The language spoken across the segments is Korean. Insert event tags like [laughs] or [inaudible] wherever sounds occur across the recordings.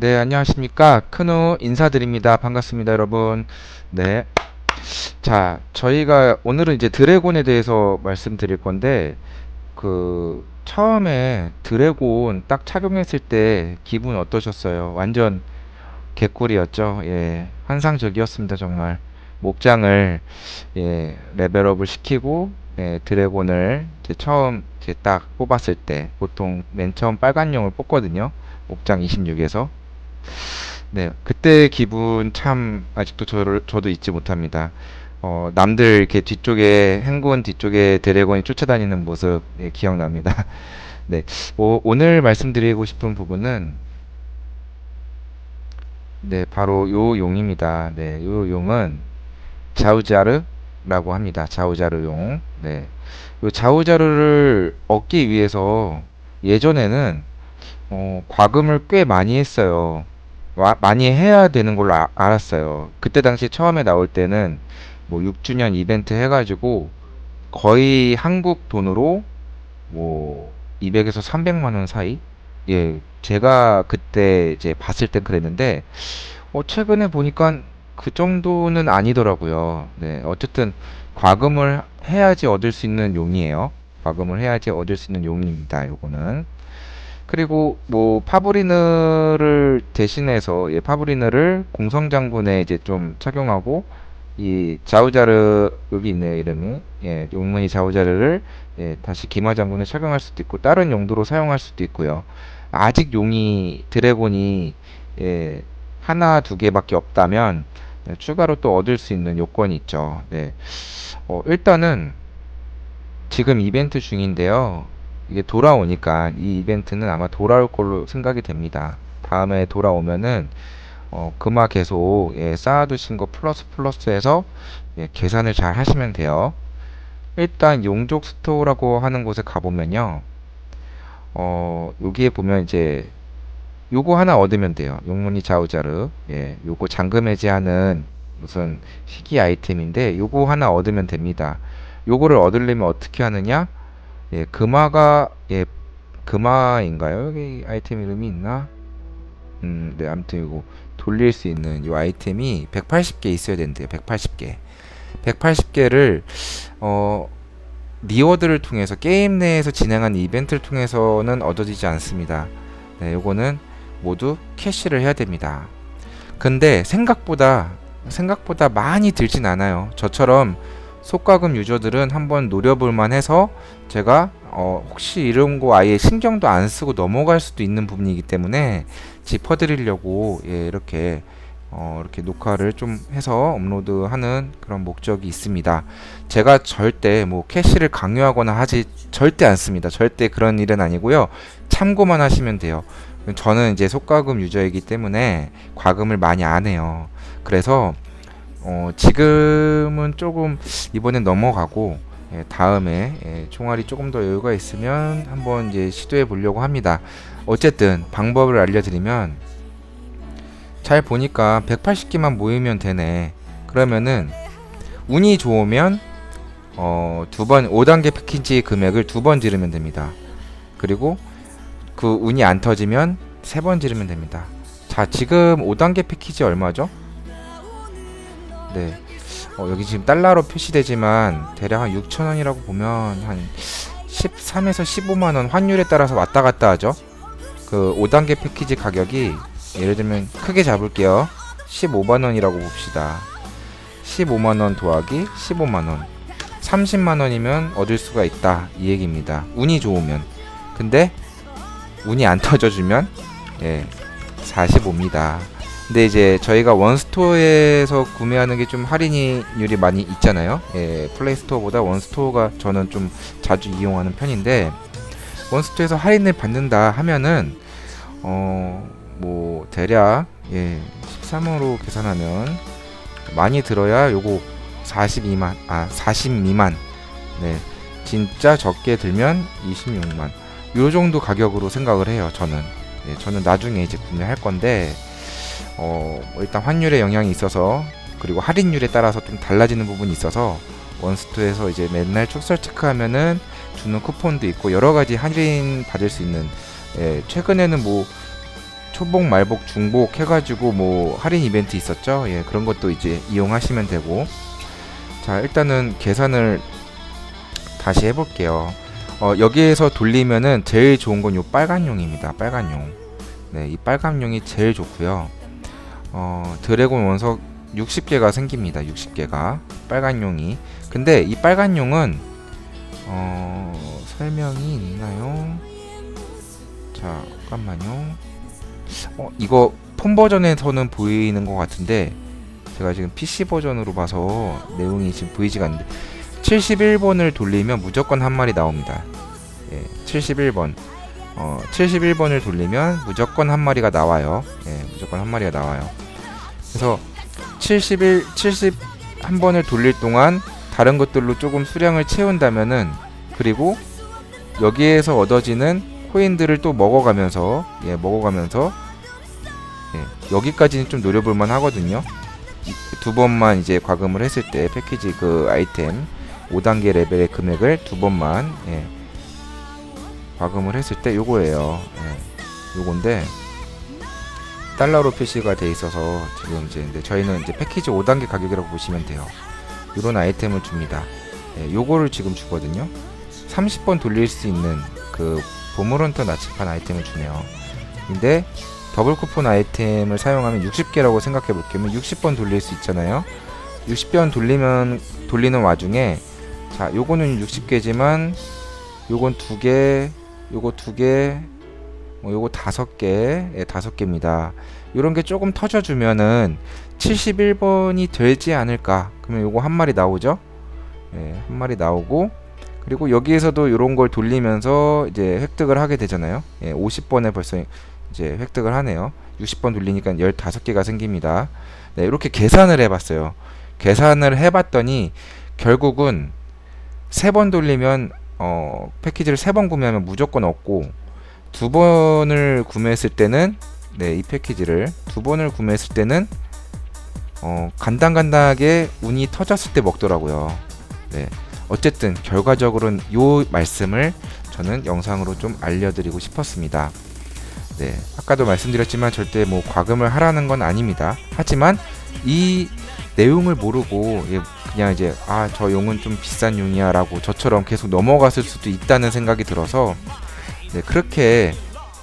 네, 안녕하십니까. 큰우 인사드립니다. 반갑습니다, 여러분. 네. 자, 저희가 오늘은 이제 드래곤에 대해서 말씀드릴 건데, 그, 처음에 드래곤 딱 착용했을 때 기분 어떠셨어요? 완전 개꿀이었죠. 예. 환상적이었습니다, 정말. 목장을, 예, 레벨업을 시키고, 예, 드래곤을 이제 처음 이제 딱 뽑았을 때, 보통 맨 처음 빨간용을 뽑거든요. 목장 26에서. 네, 그때 기분 참 아직도 저를, 저도 잊지 못합니다. 어, 남들 이렇게 뒤쪽에, 행군 뒤쪽에 드래곤이 쫓아다니는 모습, 예, 기억납니다. [laughs] 네, 오, 오늘 말씀드리고 싶은 부분은, 네, 바로 요 용입니다. 네, 요 용은 자우자르라고 합니다. 자우자르 용. 네, 요 자우자르를 얻기 위해서 예전에는 어, 과금을 꽤 많이 했어요. 와- 많이 해야 되는 걸로 아- 알았어요. 그때 당시 처음에 나올 때는 뭐 6주년 이벤트 해가지고 거의 한국 돈으로 뭐 200에서 300만 원 사이? 예, 제가 그때 이제 봤을 땐 그랬는데 어, 최근에 보니까 그 정도는 아니더라고요. 네, 어쨌든 과금을 해야지 얻을 수 있는 용이에요. 과금을 해야지 얻을 수 있는 용입니다. 요거는. 그리고 뭐 파브리느를 대신해서 예, 파브리느를 공성 장군에 이제 좀 착용하고 이 자우자르 여기 있네요 이름이. 예 용문이 자우자르를 예, 다시 기마 장군에 착용할 수도 있고 다른 용도로 사용할 수도 있고요. 아직 용이 드래곤이 예, 하나 두 개밖에 없다면 예, 추가로 또 얻을 수 있는 요건이 있죠. 네. 어, 일단은 지금 이벤트 중인데요 이게 돌아오니까 이 이벤트는 아마 돌아올 걸로 생각이 됩니다. 다음에 돌아오면은 어, 금화 계속 예, 쌓아두신 거 플러스 플러스해서 예, 계산을 잘 하시면 돼요. 일단 용족 스토어라고 하는 곳에 가보면요. 어, 여기에 보면 이제 요거 하나 얻으면 돼요. 용문이 자우자르. 예, 요거 잠금 해제하는 무슨 희귀 아이템인데 요거 하나 얻으면 됩니다. 요거를 얻으려면 어떻게 하느냐? 예, 금화가 예, 금화인가요? 여기 아이템 이름이 있나? 음, 네, 아무튼 이거 돌릴 수 있는 이 아이템이 180개 있어야 된대요. 180개. 180개를 어 리워드를 통해서 게임 내에서 진행한 이벤트를 통해서는 얻어지지 않습니다. 네, 요거는 모두 캐시를 해야 됩니다. 근데 생각보다 생각보다 많이 들진 않아요. 저처럼 속가금 유저들은 한번 노려볼 만 해서 제가 어, 혹시 이런 거 아예 신경도 안 쓰고 넘어갈 수도 있는 부분이기 때문에 짚어드리려고 예, 이렇게 어, 이렇게 녹화를 좀 해서 업로드하는 그런 목적이 있습니다. 제가 절대 뭐 캐시를 강요하거나 하지 절대 않습니다. 절대 그런 일은 아니고요. 참고만 하시면 돼요. 저는 이제 속가금 유저이기 때문에 과금을 많이 안 해요. 그래서 어, 지금은 조금 이번엔 넘어가고 예, 다음에 예, 총알이 조금 더 여유가 있으면 한번 이제 시도해 보려고 합니다. 어쨌든 방법을 알려드리면 잘 보니까 180개만 모이면 되네. 그러면은 운이 좋으면 어, 두번 5단계 패키지 금액을 두 번 지르면 됩니다. 그리고 그 운이 안 터지면 세 번 지르면 됩니다. 자, 지금 5단계 패키지 얼마죠? 네. 어, 여기 지금 달러로 표시되지만 대략 한 6,000원이라고 보면 한 13에서 15만 원 환율에 따라서 왔다 갔다 하죠. 그 5단계 패키지 가격이 예를 들면 크게 잡을게요. 15만 원이라고 봅시다. 15만 원 더하기 15만 원. 30만 원이면 얻을 수가 있다. 이 얘기입니다. 운이 좋으면. 근데 운이 안 터져주면 예, 45입니다. 근데 이제 저희가 원스토어에서 구매하는 게 좀 할인율이 많이 있잖아요. 예, 플레이스토어보다 원스토어가 저는 좀 자주 이용하는 편인데 원스토어에서 할인을 받는다 하면은 어 뭐 대략 예 13으로 계산하면 많이 들어야 요거 42만 아 40 미만. 네 진짜 적게 들면 26만. 요 정도 가격으로 생각을 해요 저는. 예, 저는 나중에 이제 구매할 건데 어, 뭐 일단 환율의 영향이 있어서 그리고 할인율에 따라서 좀 달라지는 부분이 있어서 원스토어에서 이제 맨날 축설 체크하면은 주는 쿠폰도 있고 여러 가지 할인 받을 수 있는 예, 최근에는 뭐 초복, 말복, 중복 해가지고 뭐 할인 이벤트 있었죠. 예, 그런 것도 이제 이용하시면 되고. 자, 일단은 계산을 다시 해볼게요. 어, 여기에서 돌리면은 제일 좋은 건 요 빨간 용입니다. 빨간 용. 네, 이 빨간 용이 제일 좋고요. 어, 드래곤 원석 60개가 생깁니다. 60개가 빨간 용이. 근데 이 빨간 용은 어, 설명이 있나요? 자, 잠깐만요. 어, 이거 폰 버전에서는 보이는 것 같은데 제가 지금 PC 버전으로 봐서 내용이 지금 보이지가 않는데 71번을 돌리면 무조건 한 마리 나옵니다. 예, 71번. 어, 71번을 돌리면 무조건 한 마리가 나와요. 예, 무조건 한 마리가 나와요. 그래서 71, 71번을 돌릴 동안 다른 것들로 조금 수량을 채운다면은 그리고 여기에서 얻어지는 코인들을 또 먹어가면서 예, 먹어가면서 예, 여기까지는 좀 노려볼만 하거든요. 이- 두 번만 이제 과금을 했을 때 패키지 그 아이템 5단계 레벨의 금액을 두 번만 예, 과금을 했을 때 요거예요. 예, 요건데 달러로 표시가 돼 있어서 지금 이제 저희는 이제 패키지 5단계 가격이라고 보시면 돼요. 이런 아이템을 줍니다. 예, 요거를 지금 주거든요. 30번 돌릴 수 있는 그 보물헌터 나치판 아이템을 주네요. 근데 더블 쿠폰 아이템을 사용하면 60개라고 생각해 볼게요. 60번 돌릴 수 있잖아요. 60번 돌리면 돌리는 와중에 자, 요거는 60개지만 요건 두 개, 요거 두 개, 뭐 요거 다섯 개, 예, 다섯 개입니다. 요런 게 조금 터져 주면은 71번이 되지 않을까? 그러면 요거 한 마리 나오죠? 예, 한 마리 나오고 그리고 여기에서도 이런 걸 돌리면서 이제 획득을 하게 되잖아요. 예, 50번에 벌써 이제 획득을 하네요. 60번 돌리니까 15개가 생깁니다. 네, 이렇게 계산을 해봤어요. 계산을 해봤더니 결국은 세 번 돌리면 어, 패키지를 세 번 구매하면 무조건 얻고 두 번을 구매했을 때는 네, 이 패키지를 두 번을 구매했을 때는 어, 간당간당하게 운이 터졌을 때 먹더라고요. 네. 어쨌든 결과적으로는 요 말씀을 저는 영상으로 좀 알려드리고 싶었습니다. 네, 아까도 말씀드렸지만 절대 뭐 과금을 하라는 건 아닙니다. 하지만 이 내용을 모르고 예, 그냥 이제 아 저 용은 좀 비싼 용이야라고 저처럼 계속 넘어갔을 수도 있다는 생각이 들어서 네, 그렇게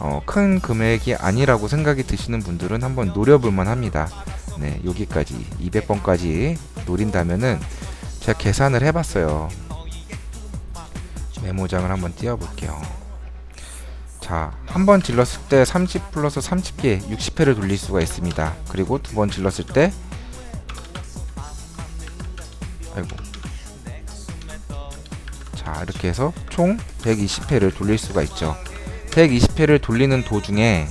어, 큰 금액이 아니라고 생각이 드시는 분들은 한번 노려볼만 합니다. 네, 여기까지 200번까지 노린다면은 제가 계산을 해봤어요. 메모장을 한번 띄워볼게요. 자, 한 번 질렀을 때 30 플러스 30개 60회를 돌릴 수가 있습니다. 그리고 두 번 질렀을 때 아이고. 자 이렇게 해서 총 120회를 돌릴 수가 있죠. 120회를 돌리는 도중에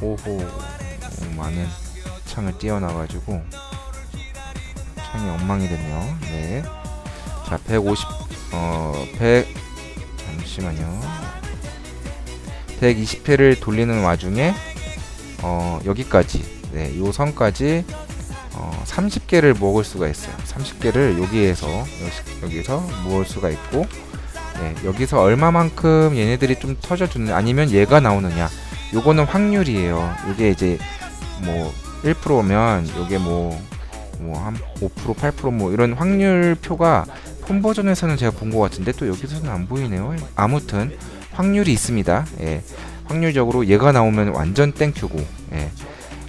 오호 오, 많은 창을 띄워놔가지고 창이 엉망이 됐네요. 네 자 150, 어, 100, 잠시만요. 120회를 돌리는 와중에 어, 여기까지. 네, 요 선까지 어, 30개를 먹을 수가 있어요. 30개를 여기에서 여기- 여기서 모을 수가 있고 네, 여기서 얼마만큼 얘네들이 좀 터져주는 아니면 얘가 나오느냐 요거는 확률이에요. 이게 이제 뭐 1%면 요게 뭐 뭐한 5% 8%뭐 이런 확률표가 폰 버전에서는 제가 본 것 같은데 또 여기서는 안 보이네요. 아무튼 확률이 있습니다. 예. 확률적으로 얘가 나오면 완전 땡큐고 예.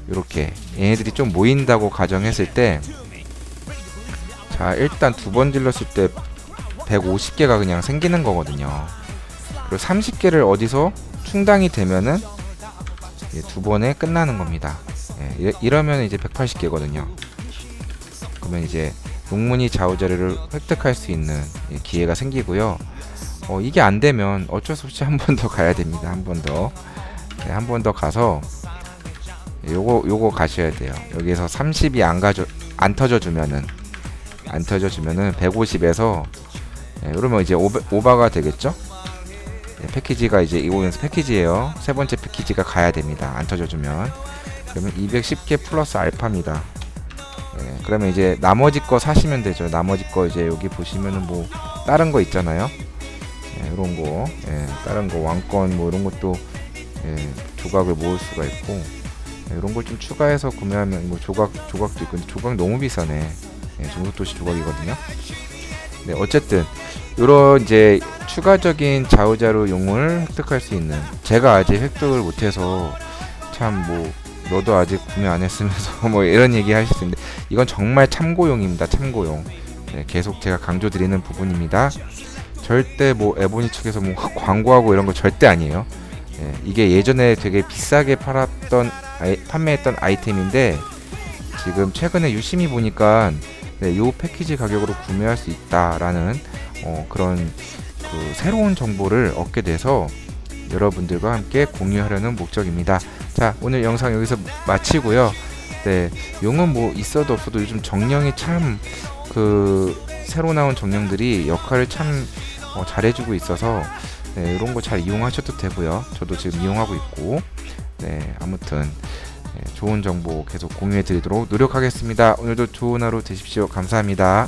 이렇게 얘네들이 좀 모인다고 가정했을 때 자 일단 두 번 질렀을 때 150개가 그냥 생기는 거거든요. 그리고 30개를 어디서 충당이 되면은 두 번에 끝나는 겁니다. 예, 이러- 이러면 이제 180개거든요. 그러면 이제 용문이 좌우자리를 획득할 수 있는 예, 기회가 생기고요. 어, 이게 안 되면 어쩔 수 없이 한 번 더 가야 됩니다. 한 번더. 네, 한번 더 가서 요거 요거 가셔야 돼요. 여기서 30이 안 가져 안 터져 주면은 안 터져 주면은 150에서 예, 그러면 이제 오버, 오버가 되겠죠? 예, 패키지가 이제 이거에서 패키지예요. 세 번째 패키지가 가야 됩니다. 안 터져 주면 그러면 210개 플러스 알파입니다. 예, 그러면 이제 나머지 거 사시면 되죠. 나머지 거 이제 여기 보시면은 뭐 다른 거 있잖아요. 예, 이런 거, 예, 다른 거 왕권 뭐 이런 것도 예, 조각을 모을 수가 있고 네, 이런 걸 좀 추가해서 구매하면 뭐 조각 조각도 있고 조각 너무 비싸네. 네, 중국도시 조각이거든요. 네, 어쨌든 이런 이제 추가적인 자우자루용을 획득할 수 있는 제가 아직 획득을 못해서 참 뭐 너도 아직 구매 안 했으면서 [laughs] 뭐 이런 얘기 하실 수 있는데 이건 정말 참고용입니다. 참고용. 네, 계속 제가 강조드리는 부분입니다. 절대 뭐 에보니 측에서 뭐 [laughs] 광고하고 이런 거 절대 아니에요. 예, 이게 예전에 되게 비싸게 팔았던 아이, 판매했던 아이템인데 지금 최근에 유심히 보니까 네, 요 패키지 가격으로 구매할 수 있다라는 어, 그런 그 새로운 정보를 얻게 돼서 여러분들과 함께 공유하려는 목적입니다. 자, 오늘 영상 여기서 마치고요. 네, 용은 뭐 있어도 없어도 요즘 정령이 참 그 새로 나온 정령들이 역할을 참 어, 잘해주고 있어서 네, 이런 거 잘 이용하셔도 되고요. 저도 지금 이용하고 있고, 네, 아무튼 네, 좋은 정보 계속 공유해 드리도록 노력하겠습니다. 오늘도 좋은 하루 되십시오. 감사합니다.